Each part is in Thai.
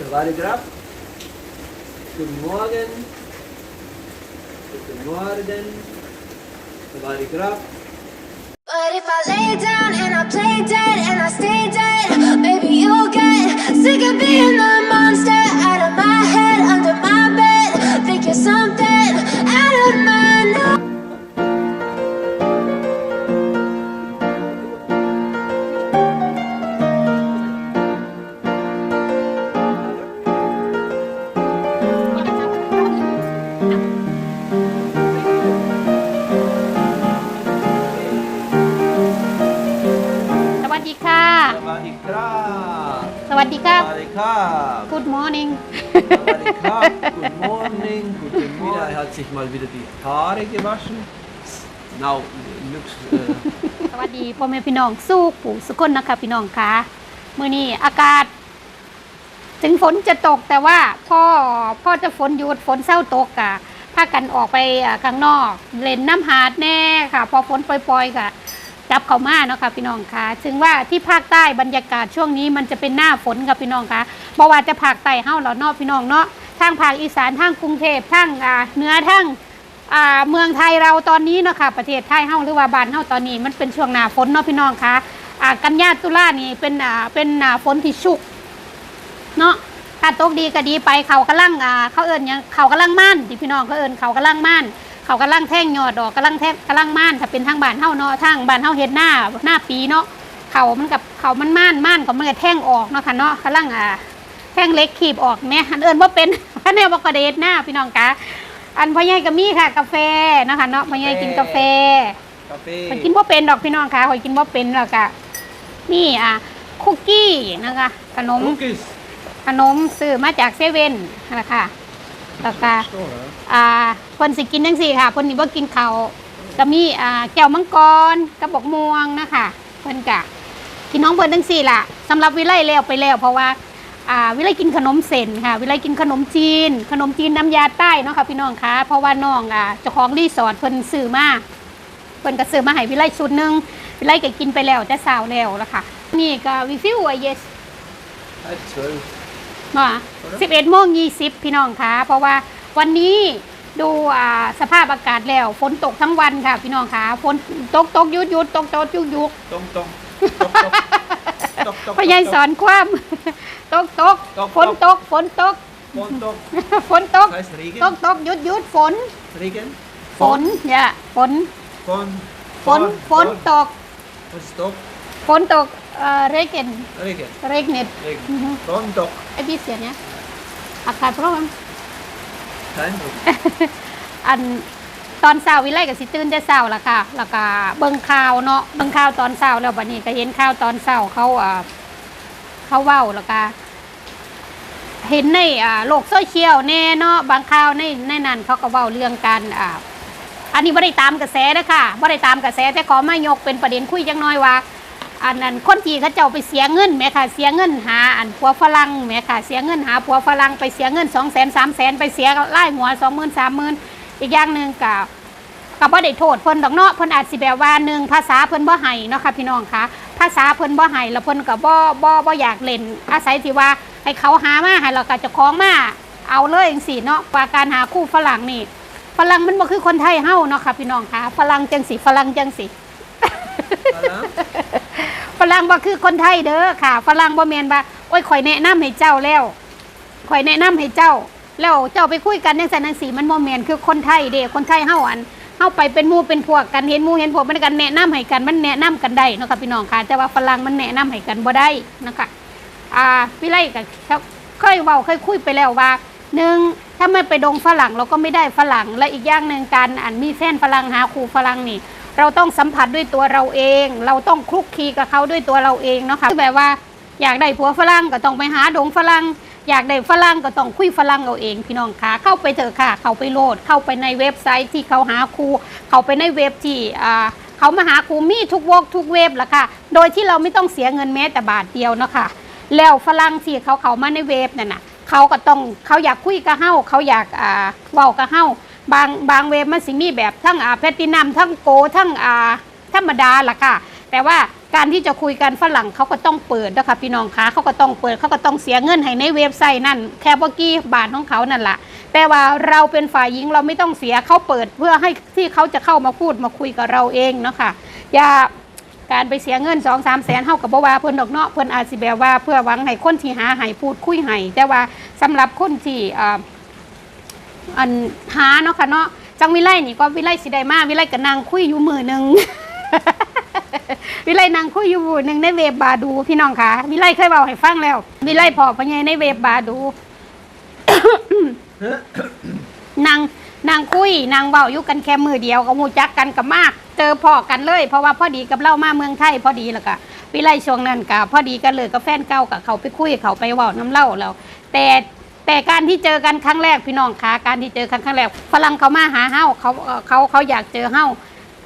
Savali Graf. Guten Morgen. Guten Morgen. Savali Graf. But if I lay down and I play dead Savali Graf. Good morning Savali Graf. Guten Morning. Guten Morgen. Er hat sich mal wieder die Haare gewaschen. Now looks. Uh, สวัสดีพ่อแม่พี่น้องสู้ปู่สุคนนะคะพี่น้องคะมื้อนี้อากาศ ถึงฝนจะตกแต่ว่าพ่อพ่อจะฝนหยุดฝนเศร้าตกกะพากันออกไปอ่าข้างนอก เล่นน้ำหาดแน่ค่ะ พอฝนปล่อยๆกะ จับเข้ามาเนาะค่ะพี่น้องคะถึงว่าที่ภาคใต้บรรยากาศช่วงนี้มันจะเป็นหน้าฝนค่ะพี่น้องคะบ่ว่าจะภาคใต้เฮาแล้วเนาะพี่น้องเนาะทางภาคอีสานทางกรุงเทพทางเหนือทางเมืองไทยเราตอนนี้เนาะค่ะประเทศไทยเฮาหรือว่าบ้านเฮาตอนนี้มันเป็นช่วงหน้าฝนเนาะพี่น้องคะอ่ากันยาตุลานี่เป็นเป็นหน้าฝนที่ชุกเนาะถ้าตกดีก็ดีไปเขากำลังเขาเอิ้นหยังเขากำลังม่านที่พี่น้องเขาเอิ้นเขากำลังม่าน เขากำลังแท่งยอดดอกกำลังแท่งกำลังม่านถ้าเป็นทางบ้านเฮาเนาะทางบ้านเฮาเฮ็ดหน้าหน้าปีเนาะเขามันกับเขามันม่านม่านก็มันก็แท่งออกเนาะค่ะเนาะกำลังอ่าแท่งเล็กขีบออกแม่อันเอิ้นว่าเป็นอันนี้บ่กระเด็ดหน้าพี่น้องคะอันพ่อใหญ่ก็มีค่ะ กาแฟนะคะเนาะพ่อใหญ่กินกาแฟ Kaffee. ข่อยกินบ่เป็นดอกพี่น้องค่ะข่อยกินบ่เป็นแล้วก็นี่อะคุกกี้นะคะขนม Cookies. ขนมซื้อมาจากเซเว่นนะคะ แล้วก็ Store, huh? อ่าเพิ่นสิกินจังซี่ค่ะเพิ่นนี่บ่กินข้าวก็มีอ่าแก้วมังกรกระบอกม่วงนะคะเพิ่นก็กินน้องเพิ่นจังซี่ล่ะสำหรับวิไลแล้วไปแล้วเพราะว่าอ่าวิไลกินขนมเส้นค่ะ วิไลกินขนมจีน ขนมจีนน้ำยาใต้เนาะค่ะพี่น้องคะเพราะว่าน้องอ่าเจ้าของรีสอร์ทเพิ่นซื้อมาเพิ่นก็ซื้อมาให้วิไลชุดหนึงวิไลก็กินไปแล้วจะสาวแล้วล่ะค่ะนี่ก็วิฟิวไอเยส Halb zwölf. ว่า11โมง20พี่น้องคะเพราะว่าวันนี้ดูอ่าสภาพอากาศแล้วฝนตกทั้งวันค่ะ พี่น้องคะฝนตกตกหยุดหยุดตกตกหยุดหยุด Dong, dong. Dok, dok. Dok, dok, พ่อใหญ่ dok, สอนความตกตกตกฝนตกฝนตก Dok. Dok. ฝนตก Das heißt Regen. ตกตกหยุดหยุดฝน Regen. ฝนเนี่ยฝน Von. ฝนฝนตก Was ist Dok? ฝนตกเอ่อเรเกน Regen. เรกเน็ต Regen. Von Dok. ไอพี่เสียเนี่ยอากาศเพราะว่า Kein Regen. อันตอนเช้าวิไลกับสิตื่นแต่เช้าล่ะค่ะ แล้วก็เบิ่งข่าวเนาะเบิ่งข่าวตอนเช้าแล้วบัดนี้ก็เห็นข่าวตอนเช้าเขาอ่าเขาเว้าแล้วก็เห็นในอ่าโลกโซเชียลแน่เนาะบางข่าวในในนั้นเขาก็เว้าเรื่องการอ่าอันนี้บ่ได้ตามกระแสนะค่ะบ่ได้ตามกระแสแต่ขอมายกเป็นประเด็นคุยจังน้อยว่า อันนั้นคนที่เขาเจ้าไปเสียเงินแม่ค่ะเสียเงินหาอันผัวฝรั่งแม่ค่ะเสียเงินหาผัวฝรั่งไปเสียเงินสองแสนสามแสนไปเสียไล่หัวสองหมื่นสามหมื่นอีกอย่างหนึ่งกับกับบ่ได้โทษเพิ่นดอกเนาะเพิ่นอาจสิแบบว่าหนึ่งภาษาเพิ่นบ่ให้เนาะค่ะพี่น้องคะภาษาเพิ่นบ่ให้แล้วเพิ่นก็บ่บ่บ่อยากเล่น อาศัยที่ว่าให้เขาหามาให้เราก็จะคล้องมาเอาเลยจังซี่เนาะว่าการหาคู่ฝรั่งนี่ฝรั่งมันบ่คือคนไทยเฮ้าเนาะค่ะพี่น้องคะฝรั่งจังสิฝรั่งจังสิ ฝรั่งบ่คือคนไทยเด้อค่ะฝรั่งบ่แมนว่าโอ้ยข่อยแนะนำให้เจ้าแล้วข่อยแนะนำให้เจ้า แล้วเจ้าไปคุยกันจังซั่นจังซี่มันบ่แมนคือคนไทยเด้คนไทยเฮาอันเฮาไปเป็นหมู่เป็นพวกกันเห็นหมู่เห็นพวกมันกันแนะนำให้กันมันแนะนำกันได้เนาะค่ะพี่น้องค่ะ แต่ว่าฝรั่งมันแนะนำให้กันบ่ได้นะคะอ่าวิไลก็เคยเว้าเคยคุยไปแล้วว่าหนึ่งถ้าไม่ไปดงฝรั่งเราก็ไม่ได้ฝรั่งและอีกอย่างหนึ่งการอันมีแฟนฝรั่งหาครูฝรั่งนี่ เราต้องสัมผัสด้วยตัวเราเอง เราต้องคลุกคลีกับเขาด้วยตัวเราเองเนาะค่ะคือแบบว่าอยากได้ผัวฝรั่งก็ต้องไปหาดงฝรั่งอยากได้ฝรั่งก็ต้องคุยฝรั่งเอาเองพี่น้องคะเข้าไปเถอะค่ะ เข้าไปโหลดเข้าไปในเว็บไซต์ที่เขาหาครูเข้าไปในเว็บที่อ่าเขามาหาครูมีทุกวกทุกเว็บละค่ะ โดยที่เราไม่ต้องเสียเงินแม้แต่บาทเดียวเนาะค่ะแล้วฝรั่งที่เขาเขามาในเว็บนั่นน่ะเขาก็ต้องเขาอยากคุยกับเฮาเขาอยากอ่าเว้ากับเฮา บางบางเว็บมันสิมีแบบทั้งอ่าแพลตินัมทั้งโกทั้งอ่าธรรมดาล่ะค่ะ แต่ว่าการที่จะคุยกันฝรั่งเขาก็ต้องเปิดนะคะพี่น้องคะเขาก็ต้องเปิดเขาก็ต้องเสียเงินให้ในเว็บไซต์นั่นแค่บกี้บาทของเขานั่นแหละแต่ว่าเราเป็นฝ่ายหญิงเราไม่ต้องเสียเขาเปิดเพื่อให้ที่เขาจะเข้ามาพูดมาคุยกับเราเองเนาะค่ะอย่าการไปเสียเงินสองสามแสนเท่ากับบ่ว่าเพิ่นดอกเนาะเพิ่นอาจสิแบบว่าเพื่อหวังให้คนที่หาให้พูดคุยให้แต่ว่าสำหรับคนที่ อันหาเนาะค่ะเนาะจังวิไลนี่ก็วิไลสิได้มาวิไลก็นั่งคุยอยู่มือหนึ่งวิไลนั่งคุยอยู่มือหนึ่งในเว็บบาดูพี่น้องค่ะวิไลเคยเบาให้ฟังแล้ว วิไลพอพะไงในเว็บบาดูนางนางคุยนางเบาอยู่กันแค่มือเดียวก็มูจักกันกับมาก เจอพอกันเลย เพราะว่าพอดีกับเล่ามาเมืองไทยพอดีแล้วก็วิไลช่วงนั้นก็พอดีกันเลยกับแฟนเก่ากับเขาไปคุยเขาไปเว่าน้ำเล่าแล้วแต่ แต่การที่เจอกันครั้งแรกพี่น้องคะการที่เจอกันครั้งแรกฝรั่งเขามาหาเฮาเขาเขาเขาอยากเจอเฮา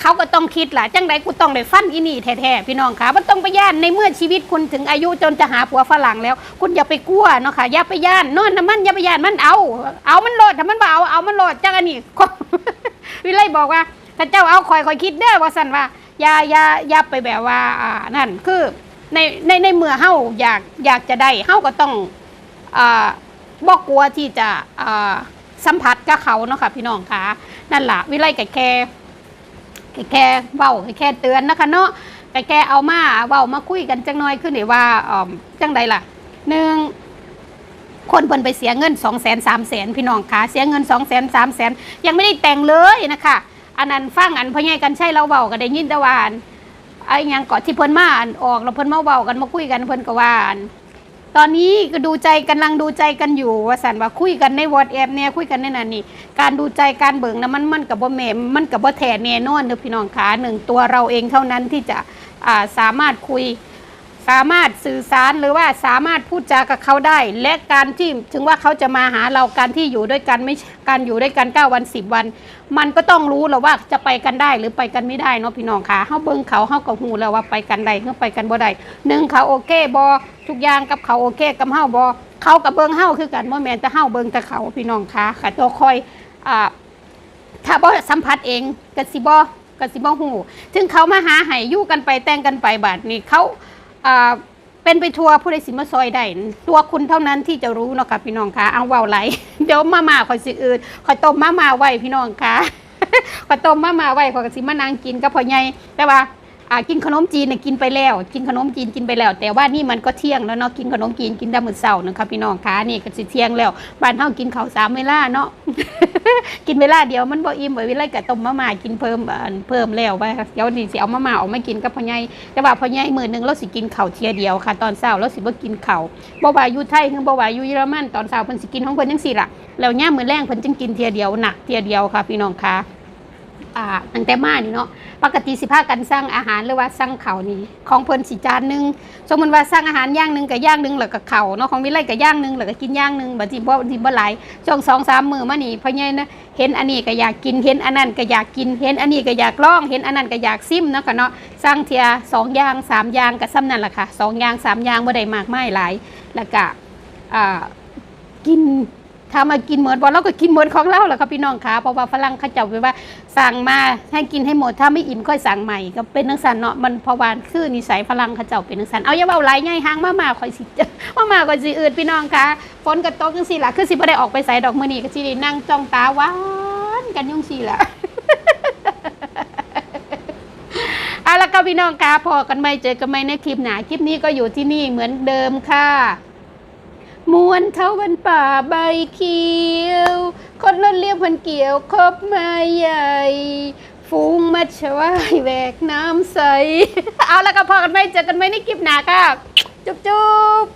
เขาก็ต้องคิดล่ะจังใดกูต้องได้ฟันอีนี่แท้ๆพี่น้องคะมันต้องไปย่านในเมื่อชีวิตคุณถึงอายุจนจะหาผัวฝรั่งแล้ว คุณอย่าไปกลัวเนาะค่ะอย่าไปย่านนอนน้ำมันอย่าไปย่านมันเอา เอามันโหลดถ้ามันบ่เอาเอามันโหลดจังอันนี้วิไลบอกว่าถ้าเจ้าเอาคอยคอยคิดเด้อว่าสันว่าอย่าอย่าอย่าไปแบบว่าอ่านั่นคือในในในเมื่อเฮาอยากอยากจะได้เฮาก็ต้องอ่า บอกกลัวที่จะสัมผัสกับเขาเนาะค่ะพี่น้องคะนั่นแหละวิไลกับแค่แค่แค่เว้าแค่เตือนนะคะเนาะแต่แค่เอามาเว้ามาคุยกันจังน้อยขึ้นได้ว่าอ่อมจังใดล่ะหนึ่งคนเพิ่นไปเสียเงิน2 0 0 0 0 0 3 0 0 0 0พี่น้องคะเสียเงิน2 0 0 0 0 0 3 0 0 0 0ยังไม่ได้แต่งเลยนะคะอันนั้นฟังอันพ่อใหญ่กันใช่เราเว้าก็ได้ยินต่ว่าอันไอ้ยังก่อนที่เพิ่นมาอันออกแล้วเพิ่นมาเว้ากันมาคุยกันเพิ่นก็ว่าอัน ตอนนี้ก็ดูใจกำลังดูใจกันอยู่ว่าสันว่าคุยกันในวอทแอปเนี่ยคุยกันในนั้นนี่การดูใจการเบิ่งนะมันมันกับบ่แม่มันกับบ่แท้แน่นอนเด้อพี่น้องขาหนึ่งตัวเราเองเท่านั้นที่จะอ่าสามารถคุย สามารถสื่อสารหรือว่าสามารถพูดจากับเขาได้ และการที่ถึงว่าเขาจะมาหาเราการที่อยู่ด้วยกันไม่การอยู่ด้วยกัน 9 วัน 10 วัน มันก็ต้องรู้แล้วว่าจะไปกันได้หรือไปกันไม่ได้เนาะพี่น้องค่ะเฮาเบิ่งเขาเฮาก็ฮู้แล้วว่าไปกันได้หรือไปกันบ่ได้หนึ่งเขาโอเคบ่ทุกอย่างกับเขาโอเคกับเฮาบ่เขากับเบิ่งเฮาคือกันบ่แม่นแต่เฮาเบิ่งแต่เขาพี่น้องค่ะค่ะตัวคอยอ่าถ้าบ่สัมผัสเองกสิบ่กสิบ่ฮู้ถึงเขามาหาให้อยู่กันไปแต่งกันไปบาดนี้เขา เป็นไปทัวร์ผู้ใดสิมาซอยได้ตัวคุณเท่านั้นที่จะรู้เนาะค่ะพี่น้องคะเอาเว้าไหลเดี๋ยวมามาขอยสิอื่นขอยต้มมามาไว้พี่น้องคะขอยต้มมามาไว้ขอยสิมานางกินกับพ่อใหญ่แต่ว่า อ่ากินขนมจีนเนี่ยกินไปแล้ว กินขนมจีนกินไปแล้ว แต่ว่านี่มันก็เที่ยงแล้วเนาะกินขนมจีนกินได้มื้อเช้านะคะพี่น้องคะนี่ก็สิเที่ยงแล้วบ้านเฮากินข้าวสามเวลาเนาะกินเวลาเดียวมันบ่อิ่มไว้เวลาก็ต้มมาม่ากินเพิ่มเพิ่มแล้วไปเดี๋ยวนี่สิเอามาม่าออกมากินกับพ่อใหญ่แต่ว่าพ่อใหญ่มื้อหนึงเราสิกินข้าวเที่ยเดียวค่ะ ตอนเช้าเราสิบ่กินข้าวบ่ว่าอยู่ไทยคือบ่ว่าอยู่เยอรมันตอนเช้าเพิ่นสิกินของเพิ่นจังซี่ล่ะแล้วยามมื้อแลงเพิ่นจึงกินเที่ยเดียวหนักเที่ยเดียวค่ะ พี่น้องค่ะ อ่าตั้งแต่มานี่เนาะปกติสิพากันสั่งอาหารหรือว่าสั่งเขาวนี่ของเพิ่นสิจานหนึงสมมติว่าสั่งอาหารอย่างหนึงกับอย่างหนึงแล้วก็เขาวเนาะของวิไลกับย่างหนึงแล้วก็กินย่างหนึงบัดนี้บ่บัดนี้บ่หลายช่วงสองสามมื้อมานี่พ่อใหญ่นะเห็นอันนี้ก็อยากกินเห็นอันนั้นก็อยากกินเห็นอันนี้ก็อยากลองเห็นอันนั้นก็อยากซิมเนาะค่ะเนาะสั่งเทียสองอย่างสามอย่างก็ซ้ำนั่นแหละค่ะสองอย่างสามอย่างบ่ได้มากมายหลายแล้วก็อ่า กินถ้ามากินเหมือนบอลเราก็กินเหมือนของเราแหละครับพี่น้องคะเพราะว่าฝรั่งเขาเจะไปว่า สั่งมาให้กินให้หมดถ้าไม่อิ่มค่อยสั่งใหม่ก็เป็นนังสันเนาะมันพราะวาคือนิสัยฝรั่งเขาเจ้าเป็นนังสันเอาอย่าเบาไหลไงหางมามาคอยสิมามาคอยสิอืดพี่น้องคะฝนกระตกจังสิล่ะคือสิบ่ได้ออกไปใส่ดอกมือนี่ก็สิได้นั่งจ้องตาหวานกันยุ่งสิล่ะเอาละครับพี่น้องคะพอกันไหมเจอกันไหมในคลิปหนาคลิปนี้ก็อยู่ที่นี่เหมือนเดิมค่ะมวนเท่าวันป่าใบเขียว คนเล่นเรียบพันเกี่ยวคบมาใหญ่ฟูงมาชวายแหวกน้ำใส เอาละก็พอกันไหมเจอกันไหมในคลิปหนาค่ะ จุ๊บจุ๊บ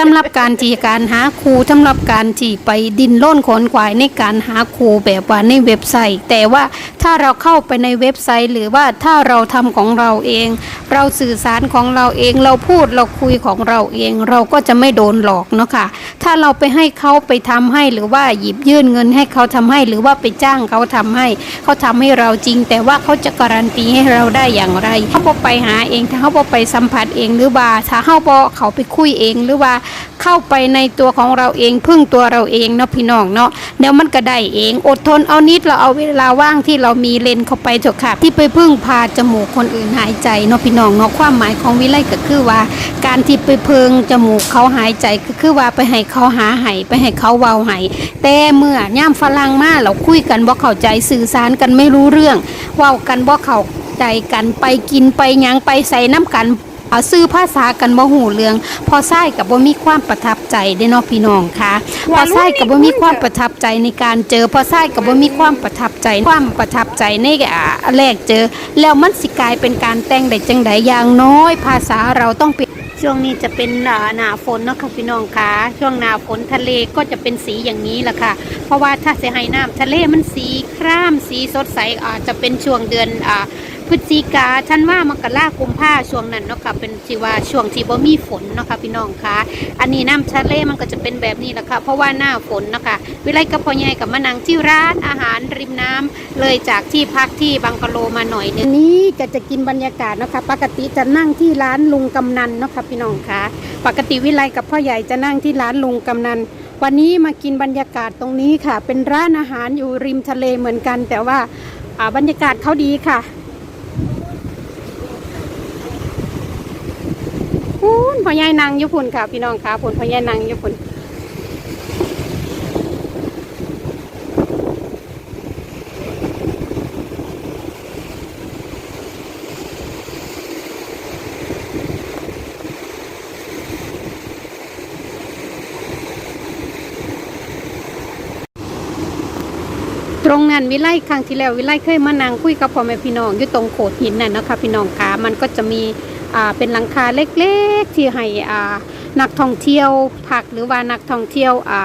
สำหรับการที่การหาครูสำหรับการที่ไปดินล้นขนขวายในการหาครูแบบว่าในเว็บไซต์ แต่ว่าถ้าเราเข้าไปในเว็บไซต์ หรือว่าถ้าเราทำของเราเอง เราสื่อสารของเราเอง เราพูดเราคุยของเราเอง เราก็จะไม่โดนหลอกเนาะค่ะถ้าเราไปให้เขาไปทำให้หรือว่าหยิบยื่นเงินให้เขาทำให้ หรือว่าไปจ้างเขาทำให้ เขาทำให้เราจริง แต่ว่าเขาจะการันตีให้เราได้อย่างไรเขาบอไปหาเองถ้าเขาบอไปสัมผัสเองหรือว่าถ้าเขาบอเขาไปคุยเองหรือว่าเข้าไปในตัวของเราเองพึ่งตัวเราเองเนาะพี่น้องเนาะเดี๋ยวมันก็ได้เอง อดทนเอานิดเราเอาเวลาว่างที่เรามีเลนเข้าไปเถอะค่ะ ที่ไปพึ่งพาจมูกคนอื่นหายใจเนาะพี่น้องเนาะความหมายของวิไลก็คือว่า การที่ไปเพิงจมูกเขาหายใจก็คือว่าไปให้เขาหาไห้ไปให้เขาเว้าไห้แต่เมื่อย่ามฝรั่งมาเราคุยกันบ่เข้าใจสื่อสารกันไม่รู้เรื่องเว้ากันบ่เข้าใจกันไปกินไปยังไปใส่น้ำกัน เอาซื้อภาษากันบ่หูเรื่อง พอไส้กับบ่มีความประทับใจเด้เนาะพี่น้องค่ะ พอไส้กับบ่มีความประทับใจในการเจอ พอไส้กับบ่มีความประทับใจ ความประทับใจในอ่าแรกเจอ แล้วมันสิกลายเป็นการแต่งได้จังใดอย่างน้อย ภาษาเราต้องเป็นช่วงนี้จะเป็นอ่าหน้าฝนเนาะค่ะพี่น้องค่ะช่วงหน้าฝนทะเลก็จะเป็นสีอย่างนี้แหละค่ะ เพราะว่าถ้าเสียหายน้ำทะเลมันสีครามสีสดใสอาจจะเป็นช่วงเดือนอ่า พฤศจิกาท่านว่ามกรากุมภาช่วงนั้นเนาะค่ะเป็นที่ว่าช่วงที่บ่มีฝนเนาะค่ะพี่น้องคะอันนี้น้ำทะเลมันก็จะเป็นแบบนี้แหละค่ะ เพราะว่าหน้าฝนเนาะค่ะวิไลกับพ่อใหญ่กับมานังที่ร้านอาหารริมน้ำเลยจากที่พักที่บังกะโลมาหน่อยนึงนี้ก็จะกินบรรยากาศเนาะค่ะปกติจะนั่งที่ร้านลุงกำนันเนาะค่ะพี่น้องคะปกติวิไลกับพ่อใหญ่จะนั่งที่ร้านลุงกำนันวันนี้มากินบรรยากาศตรงนี้ค่ะ เป็นร้านอาหารอยู่ริมทะเลเหมือนกัน แต่ว่าบรรยากาศเขาดีค่ะ พ่อใหญ่นางยุพุนค่ะ พี่น้องค่ะพูนพ่อใหญ่นางยุพุนตรงนั้นวิไลครั้งที่แล้ววิไลเคยมานั่งคุยกับพ่อแม่พี่น้องอยู่ตรงโขดหินน่ะนะคะพี่น้องค่ะมันก็จะมี เป็นหลังคาเล็กๆ ที่ให้นักท่องเที่ยวพักหรือว่านักท่องเที่ยวอา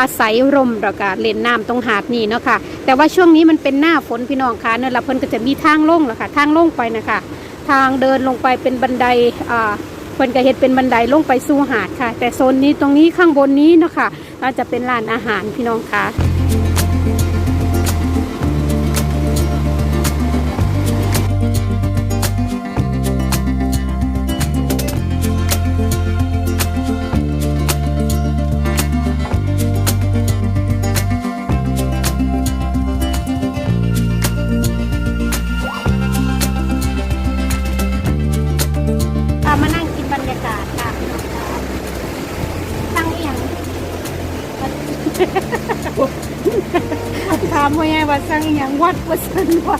อาศัยร่มแล้วก็เล่นน้ำตรงหาดนี่เนาะค่ะ แต่ว่าช่วงนี้มันเป็นหน้าฝนพี่น้องค่ะเนี่ยละเพิ่นก็จะมีทางลงแหละค่ะ ทางลงไปนะคะ ทางเดินลงไปเป็นบันไดอ่าเพิ่นก็เฮ็ดเป็นบันไดลงไปสู่หาดค่ะ แต่โซนนี้ตรงนี้ข้างบนนี้เนาะค่ะก็จะเป็นร้านอาหารพี่น้องค่ะ ถามว่าไงว่าสั่งอย่างวัดว่าสั่งว่า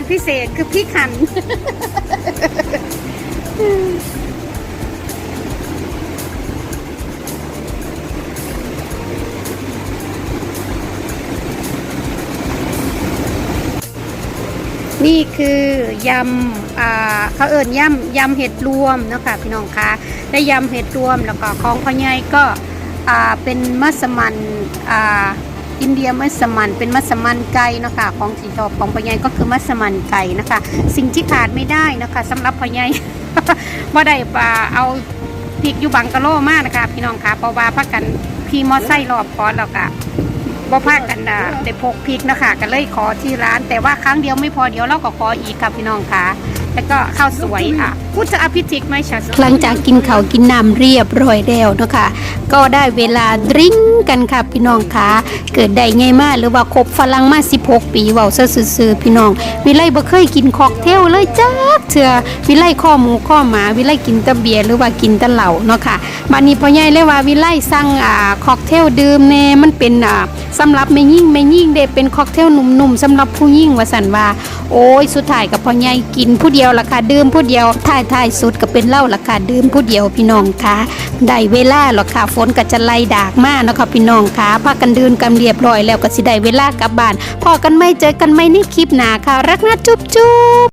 อารพิเศษคือพริกหั่นนี่คือยำอ่าเขาเอิญยำยำเห็ดรวมนะคะพี่น้องคะได้ยำเห็ดรวมแล้วก็ของพ่อใหญ่ก็อ่าเป็นมัสมันอ่า อินเดียมัสมันเป็นมัสมันไก่นะคะของสีชอของพ่อใหญ่ก็คือมัสมันไก่นะคะ สิ่งที่ขาดไม่ได้นะคะสำหรับพ่อใหญ่ว่าได้ปลาเอาพริกอยู่บังกะโลมากนะคะพี่น้องคะเพราะว่าพักกันพี่มอไซค์รอบพอแล้วก็บ่พากันดาได้พกพริกนะคะก็เลยขอที่ร้าน แต่ว่าครั้งเดียวไม่พอเดี๋ยวเราก็ขออีกค่ะพี่น้องค่ะแล้วก็ข้าวสวยอะ พุทธอภิธิกไหมชัดหลังจากกินเขาวกินน้ำเรียบร้อยแล้วเนาะค่ะก็ได้เวลาดริ้งกันค่ะพี่น้องคะเกิดได้ไงมากหรือว่าคบฝรั่งมา 16 ปีเว้าซะซื่อๆพี่น้อง วิไลบ่เคยกินค็อกเทลเลยจ้าเถื่อวิไลข้อหมูข้อหมาวิไลกินแต่เบียร์หรือว่ากินแต่เหล้าเนาะค่ะบัดนี้พ่อใหญ่เลยว่าวิไลสั่งอ่าค็อกเทลดื่มแน่มันเป็นอ่าสำหรับแม่ยิ่งแม่ยิ่งเด้เป็นค็อกเทลหนุ่มๆสำหรับผู้หญิงว่าซั่นว่า โอ้ยสุดท้ายกับพ่อใหญ่กินผู้เดียวราคาดื่มผู้เดียวท้ายท้ายสุดก็เป็นเหล้าราคาดื่มผู้เดียวพี่น้องคะได้เวลาหรอกค่ะฝนก็จะไล่ดากมาเนาะค่ะพี่น้องคะพากันดื่มกันเรียบร้อยแล้วก็สิได้เวลากลับบ้านพอกันไม่เจอกันไม่ในคลิปหนาค่ะ รักนะจุ๊บจุ๊บ